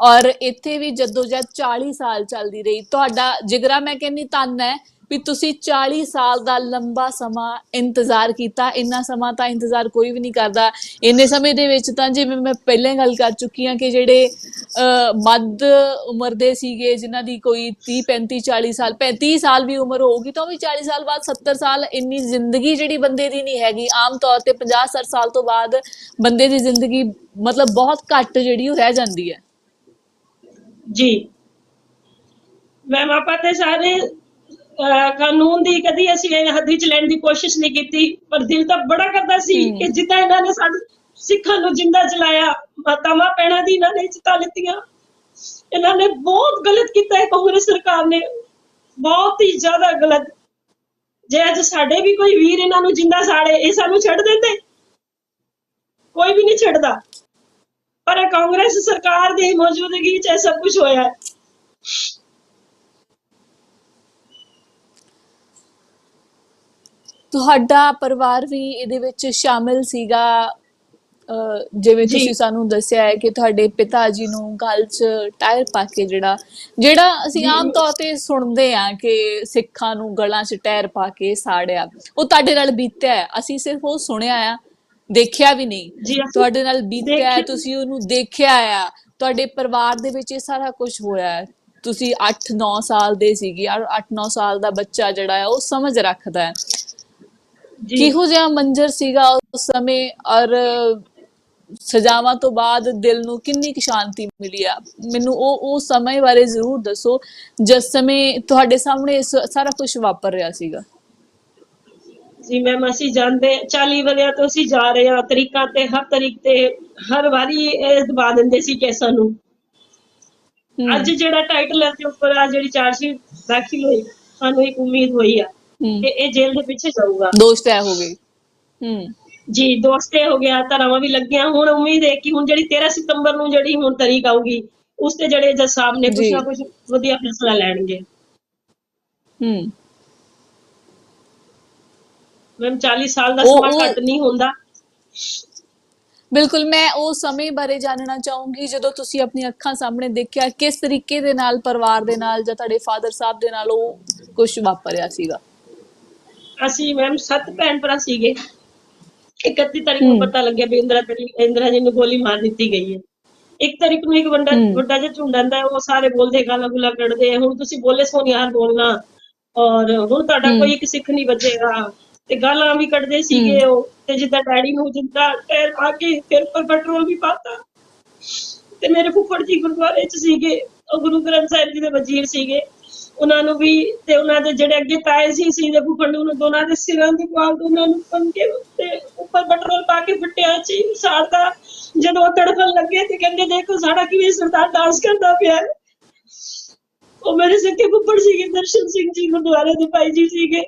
ਔਰ ਇੱਥੇ ਵੀ ਜਦੋਜਦ 40 ਸਾਲ ਚੱਲਦੀ ਰਹੀ। ਤੁਹਾਡਾ ਜਿਗਰਾ ਮੈਂ ਕਹਿੰਨੀ ਧੰਨ ਹੈ ਵੀ ਤੁਸੀਂ 40 ਸਾਲ ਦਾ ਲੰਬਾ ਸਮਾਂ ਇੰਤਜ਼ਾਰ ਕੀਤਾ। ਇੰਨਾ ਸਮਾਂ ਤਾਂ ਇੰਤਜ਼ਾਰ ਕੋਈ ਵੀ ਨਹੀਂ ਕਰਦਾ। ਇੰਨੇ ਸਮੇਂ ਦੇ ਵਿੱਚ ਤਾਂ ਜਿਵੇਂ ਮੈਂ ਪਹਿਲਾਂ ਗੱਲ ਕਰ ਚੁੱਕੀ ਹਾਂ ਕਿ ਜਿਹੜੇ ਮੱਧ ਉਮਰ ਦੇ ਸੀਗੇ, ਜਿਨ੍ਹਾਂ ਦੀ ਕੋਈ 30 35 40 ਸਾਲ 35 ਸਾਲ ਵੀ ਉਮਰ ਹੋਊਗੀ ਤਾਂ ਉਹ ਵੀ 40 ਸਾਲ ਬਾਅਦ 70 ਸਾਲ ਇੰਨੀ ਜ਼ਿੰਦਗੀ ਜਿਹੜੀ ਬੰਦੇ ਦੀ ਨਹੀਂ ਹੈਗੀ। ਆਮ ਤੌਰ ਤੇ 50 60 ਸਾਲ ਤੋਂ ਬਾਅਦ ਬੰਦੇ ਦੀ ਜ਼ਿੰਦਗੀ ਮਤਲਬ ਬਹੁਤ ਘੱਟ ਜਿਹੜੀ ਉਹ ਰਹਿ ਜਾਂਦੀ ਹੈ। ਜੀ। ਮੈਮ ਆਪਾਂ ਤੇ ਸਾਰੇ ਕਾਨੂੰਨ ਦੀ ਕਦੀ ਅਸੀਂ ਇਹ ਹੱਥ ਵਿੱਚ ਲੈਣ ਦੀ ਕੋਸ਼ਿਸ਼ ਨਹੀਂ ਕੀਤੀ ਪਰ ਦਿਲ ਤਾਂ ਬੜਾ ਕਰਦਾ ਸੀ। ਕਿ ਜਿੱਦਾਂ ਇਹਨਾਂ ਨੇ ਸਾਡੇ ਸਿੱਖਾਂ ਨੂੰ ਜਿੰਦਾ ਜਲਾਇਆ ਮਾਤਾਵਾਂ ਪੈਣਾ ਦੀ ਇਹਨਾਂ ਨੇ ਚਿਤਾ ਲਿੱਤੀਆਂ। ਇਹਨਾਂ ਨੇ ਬਹੁਤ ਗਲਤ ਕੀਤਾ ਹੈ ਕਾਂਗਰਸ ਸਰਕਾਰ ਨੇ। ਬਹੁਤ ਹੀ ਜ਼ਿਆਦਾ ਗਲਤ। ਜੇ ਅੱਜ ਸਾਡੇ ਵੀ ਕੋਈ ਵੀਰ ਇਹਨਾਂ ਨੂੰ ਜਿੰਦਾ ਸਾੜੇ ਇਹ ਸਾਨੂੰ ਛੱਡ ਦਿੰਦੇ। ਕੋਈ ਵੀ ਨਹੀਂ ਛੱਡਦਾ। ਪਰ ਕਾਂਗਰਸ ਸਰਕਾਰ ਦੀ ਮੌਜੂਦਗੀ 'ਚ ਇਹ ਸਭ ਕੁਝ ਹੋਇਆ ਹੈ ਤੁਹਾਡਾ ਪਰਿਵਾਰ ਵੀ ਇਹਦੇ ਵਿੱਚ ਸ਼ਾਮਿਲ ਸੀਗਾ ਜਿਵੇਂ। ਤੁਸੀਂ ਸਾਨੂੰ ਦੱਸਿਆ ਹੈ ਕਿ ਤੁਹਾਡੇ ਪਿਤਾ ਜੀ ਨੂੰ ਗਲ 'ਚ ਟਾਇਰ ਪਾ ਕੇ ਜਿਹੜਾ ਜਿਹੜਾ ਅਸੀਂ। ਆਮ ਤੌਰ ਤੇ ਸੁਣਦੇ ਆ ਕਿ ਸਿੱਖਾਂ ਨੂੰ ਗਲਾਂ 'ਚ ਟਾਇਰ ਪਾ ਕੇ ਸਾੜਿਆ ਉਹ ਤੁਹਾਡੇ ਨਾਲ ਬੀਤਿਆ ਅਸੀਂ ਸਿਰਫ ਉਹ ਸੁਣਿਆ ਆ ਦੇਖਿਆ ਵੀ ਨਹੀਂ। ਤੁਹਾਡੇ ਨਾਲ ਬੀਤਿਆ ਹੈ ਤੁਸੀਂ ਉਹਨੂੰ ਦੇਖਿਆ ਆ। ਤੁਹਾਡੇ ਪਰਿਵਾਰ ਦੇ ਵਿੱਚ ਇਹ ਸਾਰਾ ਕੁਝ ਹੋਇਆ ਹੈ। ਤੁਸੀਂ 8-9 ਸਾਲ ਦੇ ਸੀਗੇ। ਔਰ 8-9 ਸਾਲ ਦਾ ਬੱਚਾ ਜਿਹੜਾ ਹੈ ਉਹ ਸਮਝ ਰੱਖਦਾ ਹੈ। ਜੀ। ਕਿਹੋ ਜਿਹਾ ਮੰਜ਼ਰ ਸੀਗਾ ਉਸ ਸਮੇਂ? ਔਰ ਸਜ਼ਾਵਾਂ ਤੋਂ ਬਾਅਦ ਦਿਲ ਨੂੰ ਕਿੰਨੀ ਕੁ ਸ਼ਾਂਤੀ ਮਿਲੀ ਆ? ਮੈਨੂੰ ਉਹ ਉਹ ਸਮੇਂ ਬਾਰੇ ਜ਼ਰੂਰ ਦੱਸੋ ਜਿਸ ਸਮੇਂ ਤੁਹਾਡੇ ਸਾਹਮਣੇ ਸਾਰਾ ਕੁਝ ਵਾਪਰ ਰਿਹਾ ਸੀਗਾ। ਜੀ ਮੈਮ ਅਸੀਂ ਜਾਣਦੇ 40 ਵਰਿਆਂ ਤੋਂ ਅਸੀਂ ਜਾ ਰਹੇ ਹਾਂ ਤਰੀਕਾਂ ਤੇ ਹਰ ਤਰੀਕ ਤੇ ਹਰ ਵਾਰੀ ਇਹ ਦਬਾ ਦਿੰਦੇ ਸੀ ਕੇਸਾਂ ਨੂੰ। ਅੱਜ ਜਿਹੜਾ ਟਾਈਟਲ ਹੈ ਤੇ ਉੱਪਰ ਆ ਜਿਹੜੀ ਚਾਰਜਸ਼ੀਟ ਦਾਖਲ ਹੋਈ ਸਾਨੂੰ ਇੱਕ ਉਮੀਦ ਹੋਈ ਆ ਕਿ ਇਹ ਜੇਲ੍ਹ ਦੇ ਪਿੱਛੇ ਜਾਊਗਾ। ਦੋਸ਼ ਤੈਅ ਹੋ ਗਏ। ਹੂੰ। ਜੀ ਦੋਸਤੇ ਹੋ ਗਿਆ ਧਰਾਵਾਂ ਵੀ ਲੱਗੀਆਂ। ਹੁਣ ਉਮੀਦ ਹੈ ਕਿ ਹੁਣ ਜਿਹੜੀ 13 ਸਤੰਬਰ ਨੂੰ ਜਿਹੜੀ ਹੁਣ ਤਰੀਕ ਆਊਗੀ ਉਸ ਤੇ ਜਿਹੜੇ ਜੱਜ ਸਾਹਿਬ ਨੇ ਕੁਝ। ਨਾ ਕੁਝ ਵਧੀਆ ਫੈਸਲਾ ਲੈਣਗੇ। ਹੂੰ। ਮੈਮ 40 ਸਾਲ ਦਾ ਉਹ- ਸਮਾਂ ਉਹ- ਘੱਟ ਨਹੀਂ ਹੁੰਦਾ। ਬਿਲਕੁਲ ਮੈਂ ਉਹ ਸਮੇਂ ਬਾਰੇ ਜਾਣਨਾ ਚਾਹੂੰਗੀ ਜਦੋਂ ਤੁਸੀਂ ਆਪਣੀ ਅੱਖਾਂ ਸਾਹਮਣੇ ਦੇਖਿਆ ਕਿਸ ਤਰੀਕੇ ਦੇ ਨਾਲ ਪਰਿਵਾਰ ਦੇ ਨਾਲ ਜਾਂ ਤੁਹਾਡੇ ਫਾਦਰ ਸਾਹਿਬ ਦੇ ਨਾਲ ਉਹ ਕੁਝ ਵਾਪਰਿਆ ਸੀਗਾ? ਅਸੀਂ ਮੈਮ ਸੱਤ ਭੈਣ ਭਰਾ ਸੀਗੇ। 31 ਤਾਰੀਖ ਨੂੰ ਹਮ। ਪਤਾ ਲੱਗਿਆ ਵੀ ਇੰਦਰਾ ਜੀ ਇੰਦਰਾ ਜੀ ਨੂੰ ਗੋਲੀ ਮਾਰ ਦਿੱਤੀ ਗਈ ਹੈ। ਇੱਕ ਤਾਰੀਖ ਨੂੰ ਇੱਕ ਵੱਡਾ ਹਮ। ਵੱਡਾ ਜਿਹਾ ਝੁੰਡ ਆਂਦਾ ਹੈ, ਉਹ ਸਾਰੇ ਬੋਲਦੇ ਗਾਲਾਂ ਗੁਲਾ ਕੱਢਦੇ ਹੁਣ ਤੁਸੀਂ ਬੋਲੇ ਸੋਨਿਆਰ ਬੋਲਣਾ। ਔਰ ਹੁਣ ਤੁਹਾਡਾ ਹਮ। ਕੋਈ ਇੱਕ ਸਿੱਖ ਨਹੀਂ ਬਚੇਗਾ ਤੇ ਗਾਲਾਂ ਵੀ ਕੱਢਦੇ ਸੀਗੇ ਉਹ ਤੇ ਜਿੱਦਾਂ ਡੈਡੀ ਨੂੰ ਜਿੱਦਾਂ ਟਾਇਰ ਪਾ ਕੇ ਫਿਰ ਪਰ ਪੈਟਰੋਲ ਵੀ ਪਾਤਾ। ਤੇ ਮੇਰੇ ਫੁੱਫੜ ਜੀ ਗੁਰਦੁਆਰੇ ਚ ਸੀਗੇ ਉਹ ਗੁਰੂ ਗ੍ਰੰਥ ਸਾਹਿਬ ਜੀ ਦੇ ਵਜ਼ੀਰ ਸੀਗੇ। ਉਹਨਾਂ ਨੂੰ ਵੀ ਤੇ ਉਹਨਾਂ ਦੇ ਜਿਹੜੇ ਅੱਗੇ ਤਾਏ ਸੀ ਸੀ ਦੇ ਫੁੱਫੜ ਨੂੰ ਦੋਨਾਂ ਦੇ ਸਿਰਾਂ ਦੇ ਵਾਲ ਉਹਨਾਂ ਨੂੰ ਪੰਕੇ ਤੇ ਉੱਪਰ ਪੈਟਰੋਲ ਪਾ ਕੇ ਫਟਿਆ ਸੀ। ਸਾੜਦਾ ਜਦੋਂ ਉਹ ਤੜਫਣ ਲੱਗੇ ਤੇ ਕਹਿੰਦੇ ਦੇਖੋ ਸਾਡਾ ਕਿਵੇਂ ਸਰਦਾਰ ਡਾਂਸ ਕਰਦਾ ਪਿਆ। ਉਹ ਮੇਰੇ ਸਿੱਕੇ ਫੁੱਫੜ ਸੀਗੇ ਦਰਸ਼ਨ ਸਿੰਘ ਜੀ ਗੁਰਦੁਆਰੇ ਦੇ ਭਾਈ ਜੀ ਸੀਗੇ।